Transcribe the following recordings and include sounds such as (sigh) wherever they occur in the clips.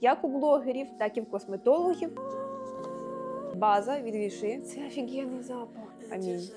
Як у блогерів, так і в косметологів. База від віши. Це офігенний запах. Амінь.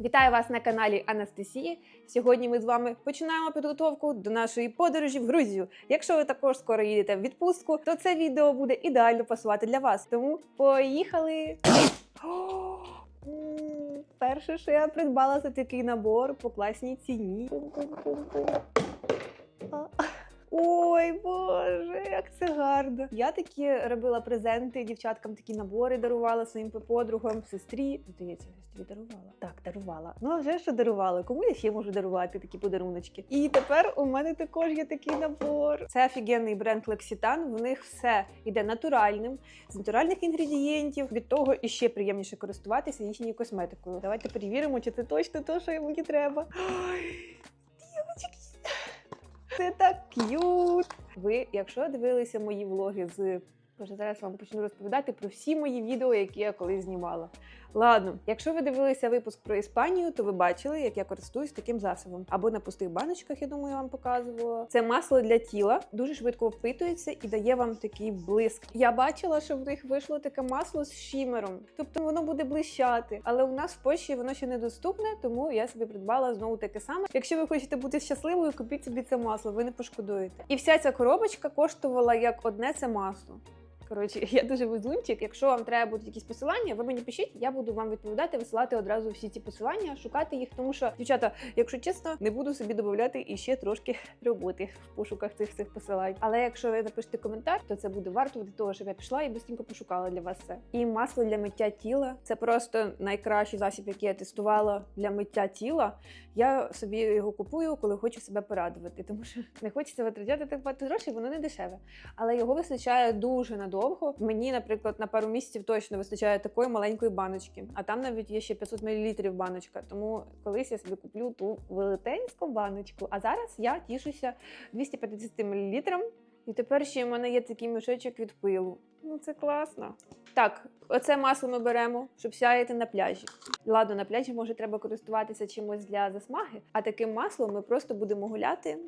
Вітаю вас на каналі Анастасії. Сьогодні ми з вами починаємо підготовку до нашої подорожі в Грузію. Якщо ви також скоро їдете в відпустку, то це відео буде ідеально пасувати для вас. Тому поїхали! Перше, що я придбала, це такий набор по класній ціні. Ой, Боже, як це гарно. Я такі робила презенти дівчаткам, такі набори дарувала своїм подругам, сестрі. Здається, сестрі дарувала. Так, дарувала. Ну, а вже що дарувала. Кому я ще можу дарувати такі подаруночки? І тепер у мене також є такий набор. Це офігенний бренд Лексітан. В них все йде натуральним, з натуральних інгредієнтів. Від того і ще приємніше користуватися їхньою косметикою. Давайте перевіримо, чи це точно те, що мені треба. Ой, дівчатки, це так к'ют. Ви, якщо дивилися мої влоги з. Боже, зараз вам почну розповідати про всі мої відео, які я колись знімала. Ладно, якщо ви дивилися випуск про Іспанію, то ви бачили, як я користуюсь таким засобом. Або на пустих баночках, я думаю, я вам показувала. Це масло для тіла, дуже швидко впитується і дає вам такий блиск. Я бачила, що в них вийшло таке масло з шімером, тобто воно буде блищати. Але у нас в Польщі воно ще недоступне, тому я собі придбала знову таке саме. Якщо ви хочете бути щасливою, купіть собі це масло, ви не пошкодуєте. І вся ця коробочка коштувала як одне це масло. Коротше, (laughs) я дуже везунчик. Якщо вам треба будуть якісь посилання, ви мені пишіть, я буду вам відповідати, висилати одразу всі ці посилання, шукати їх. Тому що, дівчата, якщо чесно, не буду собі додати і ще трошки (laughs) роботи в пошуках цих цих посилань. Але якщо ви напишете коментар, то це буде варто для того, щоб я пішла і быстренько пошукала для вас це. І масло для миття тіла це просто найкращий засіб, який я тестувала для миття тіла. Я собі його купую, коли хочу себе порадувати, тому що (laughs) не хочеться витрачати так багато грошей, воно не дешеве. Але його вистачає дуже надовго. Мені, наприклад, на пару місяців точно вистачає такої маленької баночки, а там навіть є ще 500 мл баночка. Тому колись я собі куплю ту велетенську баночку. А зараз я тішуся 250 мл. І тепер ще в мене є такий мішечок від пилу. Ну це класно. Так, оце масло ми беремо, щоб сяяти на пляжі. Ладно, на пляжі може треба користуватися чимось для засмаги, а таким маслом ми просто будемо гуляти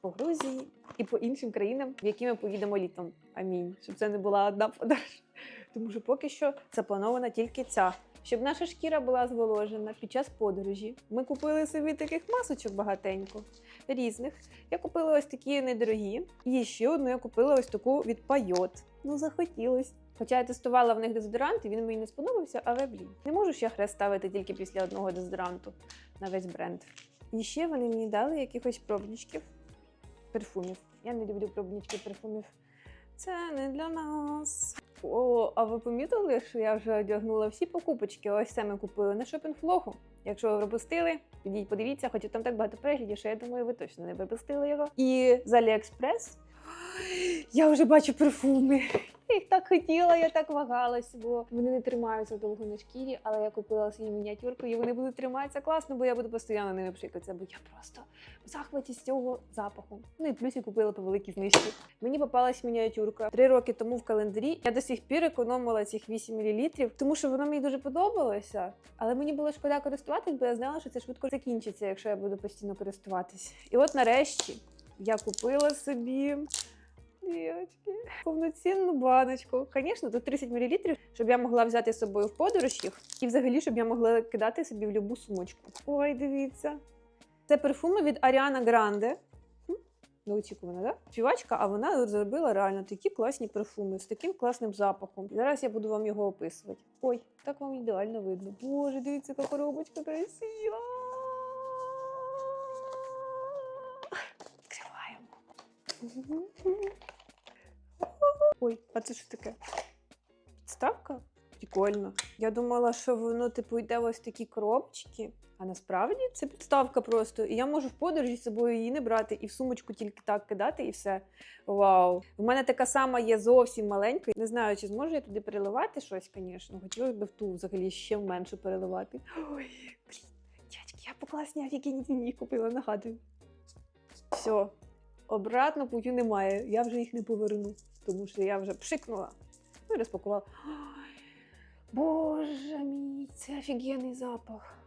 по Грузії і по іншим країнам, в які ми поїдемо літом. Амінь. Щоб це не була одна подорож. (laughs) Тому що поки що запланована тільки ця. Щоб наша шкіра була зволожена під час подорожі, ми купили собі таких масочок багатенько, різних. Я купила ось такі недорогі. І ще одну я купила ось таку від Пайот. Ну, захотілось. Хоча я тестувала в них дезодорант, і він мені не сподобався, але блін, не можу ще хрест ставити тільки після одного дезодоранту на весь бренд. І ще вони мені дали якихось пробничків перфумів. Я не люблю пробнички перфумів. Це не для нас. О, а ви помітили, що я вже одягнула всі покупочки? Ось це ми купили на шопінг-флогу. Якщо ви пропустили, підіть подивіться, хоча там так багато переглядів, що я думаю, ви точно не пропустили його. І з Аліекспрес я вже бачу перфуми. Я їх так хотіла, я так вагалась, бо вони не тримаються довго на шкірі, але я купила свою мініатюрку, і вони будуть триматися класно, бо я буду постійно ними пшикатися, бо я просто в захваті з цього запаху. Ну і плюс я купила по великій знижці. Мені попалась мініатюрка три роки тому в календарі. Я до сих пір економила цих 8 мл, тому що воно мені дуже подобалося. Але мені було шкода користуватись, бо я знала, що це швидко закінчиться, якщо я буду постійно користуватись. І от нарешті я купила собі. Дівчатки, повноцінну баночку. Звісно, тут 30 мл, щоб я могла взяти з собою в подорож їх. І взагалі, щоб я могла кидати собі в любу сумочку. Ой, дивіться. Це перфуми від Аріана Гранде. Неочікувано, так? Да? Співачка, а вона зробила реально такі класні перфуми з таким класним запахом. Зараз я буду вам його описувати. Ой, так вам ідеально видно. Боже, дивіться, яка коробочка красива. Ой, а це що таке? Підставка? Прикольно. Я думала, що воно типу йде ось такі коробочки, а насправді це підставка просто. І я можу в подорожі з собою її не брати і в сумочку тільки так кидати, і все. Вау! У мене така сама є зовсім маленька. Не знаю, чи зможу я туди переливати щось, звісно. Хотілося б в ту взагалі ще менше переливати. Ой, блін, дядьки, я по класній офігенній купила, нагадую. Все, обратно путю немає. Я вже їх не поверну, тому що я вже пшикнула. Ну і розпакувала. Боже мій, це офігенний запах.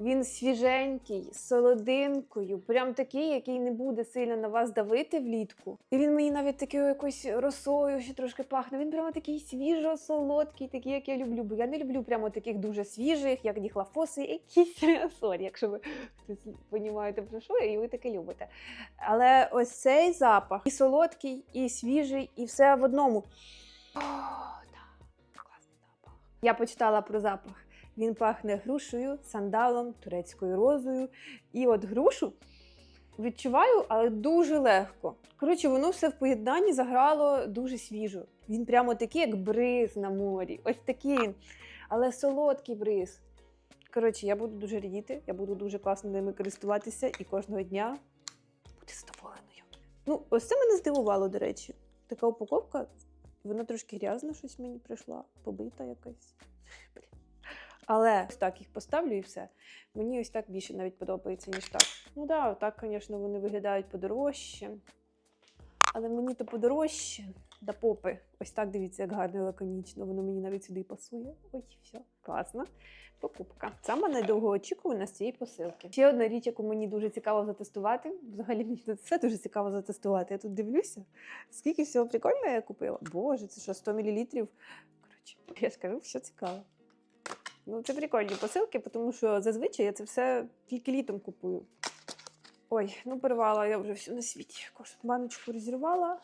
Він свіженький, солодинкою, прям такий, який не буде сильно на вас давити влітку. І він мені навіть такою якоюсь росою ще трошки пахне. Він прямо такий свіжо-солодкий, такий, як я люблю. Бо я не люблю прямо таких дуже свіжих, як діхлафоси, якісь (laughs) сорі, якщо ви хтось розумієте про що, і ви таке любите. Але ось цей запах і солодкий, і свіжий, і все в одному. О, так, класний запах. Я почитала про запах. Він пахне грушею, сандалом, турецькою розою. І от грушу відчуваю, але дуже легко. Коротше, воно все в поєднанні заграло дуже свіжо. Він прямо такий, як бриз на морі. Ось такий. Але солодкий бриз. Коротше, я буду дуже радіти, я буду дуже класно ними користуватися і кожного дня бути задоволеною. Ну, ось це мене здивувало, до речі. Така упаковка, вона трошки грязна, щось мені прийшла, побита якась. Але так їх поставлю і все. Мені ось так більше навіть подобається, ніж так. Ну да, так, звісно, вони виглядають подорожче. Але мені то подорожче до попи. Ось так дивіться, як гарно і лаконічно. Воно мені навіть сюди пасує. Ой, все, класно. Покупка. Саме найдовгоочікувана з цієї посилки. Ще одна річ, яку мені дуже цікаво затестувати. Взагалі мені все дуже цікаво затестувати. Я тут дивлюся, скільки всього прикольного я купила. Боже, це що 100 мл. Коротше, я скажу, все цікаво. Ну, це прикольні посилки, тому що зазвичай я це все тільки літом купую. Ой, ну порвала я вже все на світі. Кожну баночку розірвала.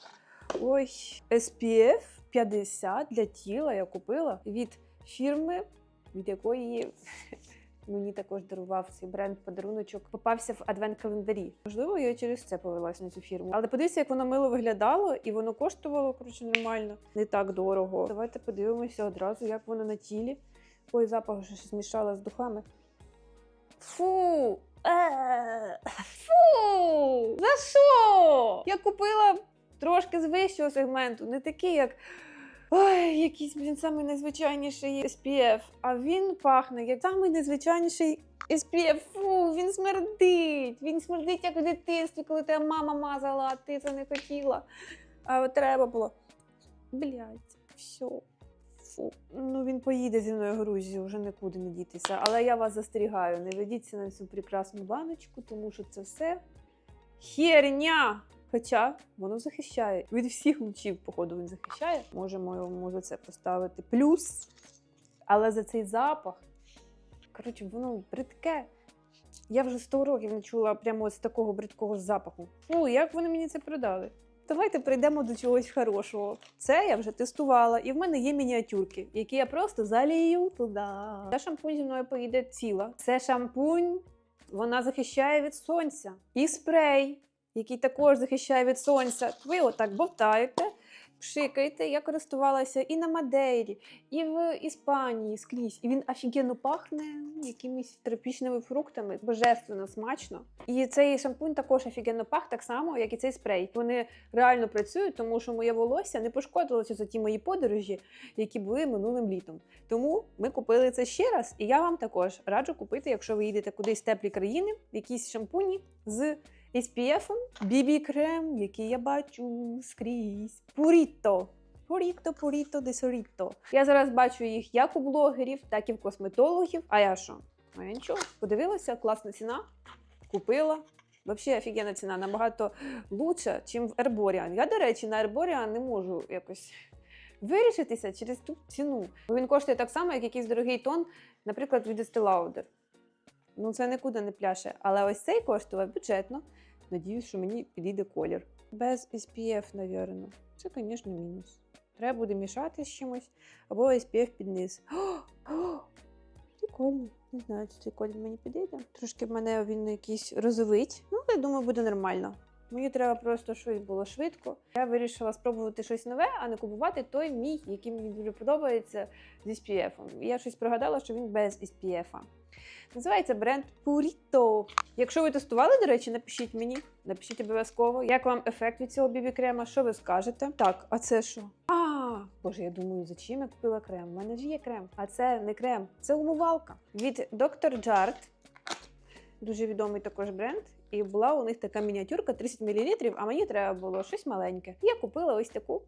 Ой, SPF 50 для тіла я купила від фірми, від якої (laughs) мені також дарував цей бренд подаруночок. Попався в адвент-календарі. Можливо, я через це повелась на цю фірму. Але подивіться, як воно мило виглядало, і воно коштувало коротше нормально, не так дорого. Давайте подивимося одразу, як воно на тілі. Ой, запах вже змішала з духами. Фу! Е, Фу! За що? Я купила трошки з вищого сегменту, не такий, як. Ой, якийсь, блін, самий найзвичайніший SPF. А він пахне як самий найзвичайніший SPF. Фу, він смердить. Він смердить, як в дитинстві, коли тебе мама мазала, а ти це не хотіла. А треба було. Блять, все. Ну він поїде зі мною в Грузію, вже нікуди не дітися. Але я вас застерігаю, не ведіться на цю прекрасну баночку, тому що це все херня. Хоча воно захищає. Від всіх лучів, походу, він захищає. Можемо йому за це поставити плюс. Але за цей запах, коротше, воно бридке. Я вже 100 років не чула прямо з такого бридкого запаху. Фу, як вони мені це продали? Давайте прийдемо до чогось хорошого. Це я вже тестувала, і в мене є мініатюрки, які я просто залію туди. Ця шампунь зі мною поїде ціла. Це шампунь, вона захищає від сонця. І спрей, який також захищає від сонця. Ви отак бовтаєте, пшикаєте. Я користувалася і на Мадейрі, і в Іспанії скрізь. І він офігенно пахне якимись тропічними фруктами. Божественно смачно. І цей шампунь також офігенно пах, так само, як і цей спрей. Вони реально працюють, тому що моє волосся не пошкодилося за ті мої подорожі, які були минулим літом. Тому ми купили це ще раз, і я вам також раджу купити, якщо ви їдете кудись в теплі країни, якісь шампуні з SPF, BB крем, який я бачу скрізь. Пуріто. Пуріто, пуріто, десоріто. Я зараз бачу їх як у блогерів, так і в косметологів. А я що? А я нічого. Подивилася, класна ціна. Купила. Взагалі офігенна ціна, набагато лучша, ніж в Herborian. Я, до речі, на Herborian не можу якось вирішитися через ту ціну. Бо він коштує так само, як якийсь дорогий тон, наприклад, від Estee Lauder. Ну, це нікуди не пляше. Але ось цей коштував бюджетно. Надіюсь, що мені підійде колір. Без SPF, навірно. Це, звісно, мінус. Треба буде мішати з чимось або SPF під низ. (gasps) Прикольно. Не знаю, чи цей колір мені підійде. Трошки мене він якийсь розовить. Ну, я думаю, буде нормально. Мені треба просто щось було швидко. Я вирішила спробувати щось нове, а не купувати той мій, який мені дуже подобається з SPF. Я щось пригадала, що він без SPF. Називається бренд Purito. Якщо ви тестували, до речі, напишіть мені. Напишіть обов'язково, як вам ефект від цього бібі-крема, що ви скажете. Так, а це що? А, боже, я думаю, за чим я купила крем? У мене ж є крем. А це не крем, це умивалка від Dr. Jart. Дуже відомий також бренд. І була у них така мініатюрка 30 мл, а мені треба було щось маленьке. Я купила ось таку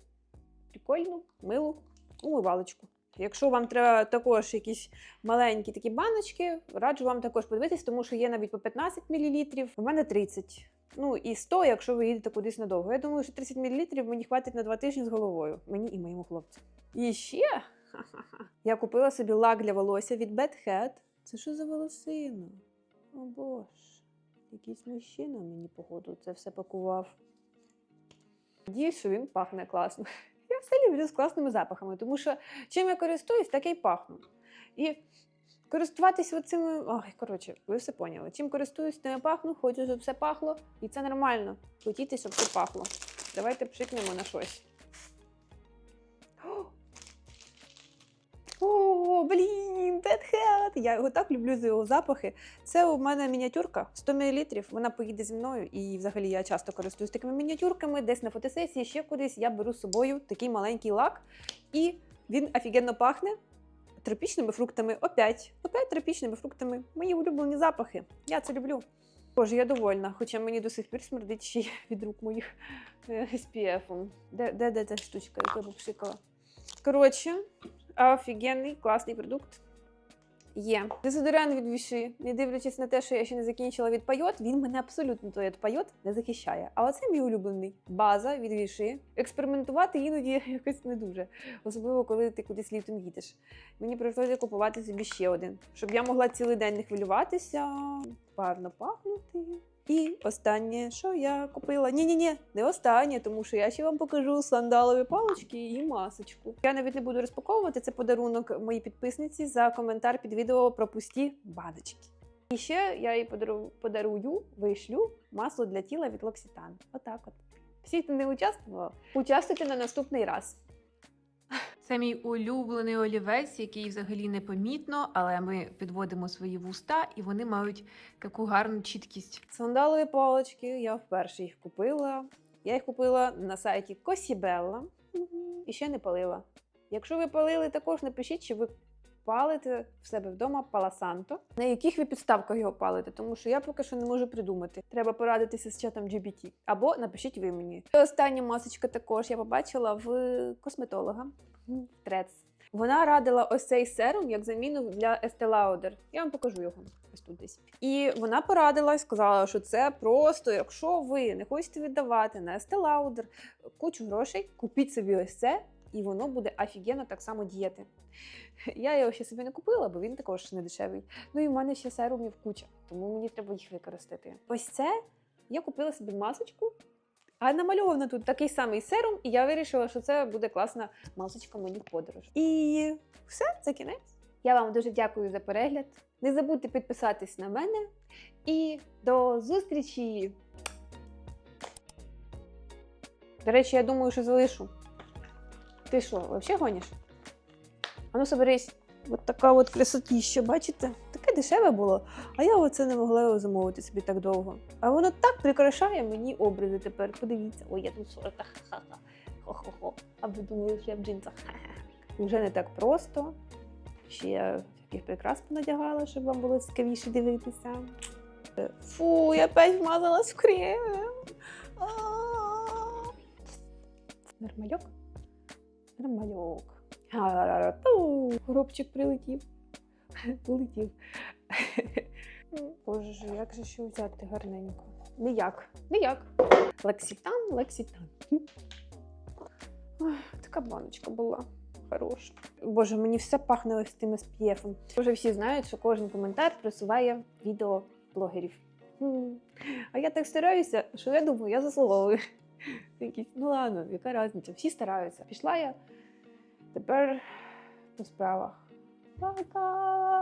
прикольну, милу умивалочку. Якщо вам треба також якісь маленькі такі баночки, раджу вам також подивитись, тому що є навіть по 15 мл, у мене 30. Ну і 100, якщо ви їдете кудись надовго. Я думаю, що 30 мл мені хватить на 2 тижні з головою. Мені і моєму хлопцю. І ще (laughs) я купила собі лак для волосся від Bad Head. Це що за волосина? О боже, якийсь мужчина мені, походу, це все пакував. Надіюсь, що він пахне класно. Я все люблю з класними запахами, тому що чим я користуюсь, так я й пахну. І користуватись цими. Ой, коротше, ви все поняли. Чим користуюсь, тим я пахну, хочу, щоб все пахло, і це нормально. Хотіти, щоб все пахло. Давайте пшикнемо на щось. О, блін, Dead Head! Я його так люблю за його запахи. Це у мене мініатюрка 100 мл. Вона поїде зі мною, і взагалі я часто користуюсь такими мініатюрками. Десь на фотосесії, ще кудись я беру з собою такий маленький лак, і він офігенно пахне тропічними фруктами. Опять, опять тропічними фруктами. Мої улюблені запахи. Я це люблю. Боже, я довольна, хоча мені до сих пір смердить ще від рук моїх е, SPF. Де, де, де ця штучка, яку я попшикала? Коротше, офігенний, класний продукт. Є. Дезодорант від Віши, не дивлячись на те, що я ще не закінчила від Пайот, він мене абсолютно той від Пайот не захищає. Але це мій улюблений. База від Віши. Експериментувати іноді (laughs) якось не дуже. Особливо, коли ти кудись літом їдеш. Мені прийшлося купувати собі ще один, щоб я могла цілий день не хвилюватися, гарно пахнути. І останнє, що я купила. Ні-ні-ні, не останнє, тому що я ще вам покажу сандалові палички і масочку. Я навіть не буду розпаковувати це подарунок моїй підписниці за коментар під відео про пусті баночки. І ще я їй подару- подарую, вишлю масло для тіла від Локситан. Отак от. Всі, хто не участвував, участвуйте на наступний раз. Це мій улюблений олівець, який взагалі непомітно, але ми підводимо свої вуста, і вони мають таку гарну чіткість. Сандалові палички я вперше їх купила. Я їх купила на сайті Косібелла і ще не палила. Якщо ви палили, також напишіть, чи ви палите в себе вдома паласанто. На яких ви підставках його палите, тому що я поки що не можу придумати. Треба порадитися з чатом GBT. Або напишіть ви мені. І остання масочка також я побачила в косметолога. Трец. Вона радила ось цей серум як заміну для Estee Lauder. Я вам покажу його ось тут десь. І вона порадила сказала, що це просто, якщо ви не хочете віддавати на Estee Lauder кучу грошей, купіть собі ось це, і воно буде офігенно так само діяти. Я його ще собі не купила, бо він також не дешевий. Ну і в мене ще серумів куча, тому мені треба їх використати. Ось це я купила собі масочку. А намальовано тут такий самий серум, і я вирішила, що це буде класна масочка мені в подорож. І все, це кінець. Я вам дуже дякую за перегляд. Не забудьте підписатись на мене. І до зустрічі! До речі, я думаю, що залишу. Ти що, взагалі гониш? А ну соберись. От така от красотіща, бачите? Дешеве було, а я оце не могла замовити собі так довго. А воно так прикрашає мені образи тепер. Подивіться, ой, я тут шорта, ха-ха. Хо-хо-хо. А ви думали, що я в джинсах. Вже не так просто. Ще я таких прикрас понадягала, щоб вам було цікавіше дивитися. Фу, я опять вмазалась в крем. Нормальок? Нормальок. Горобчик прилетів. Улетів. Боже, як же ще взяти гарненько? Ніяк. Ніяк. Лексітан, лексітан. Ой, така баночка була. Хороша. Боже, мені все пахне ось тим SPF. Вже всі знають, що кожен коментар просуває відео блогерів. А я так стараюся, що я думаю, я заслуговую. Якісь, ну ладно, яка різниця? Всі стараються. Пішла я тепер по справах. Пока!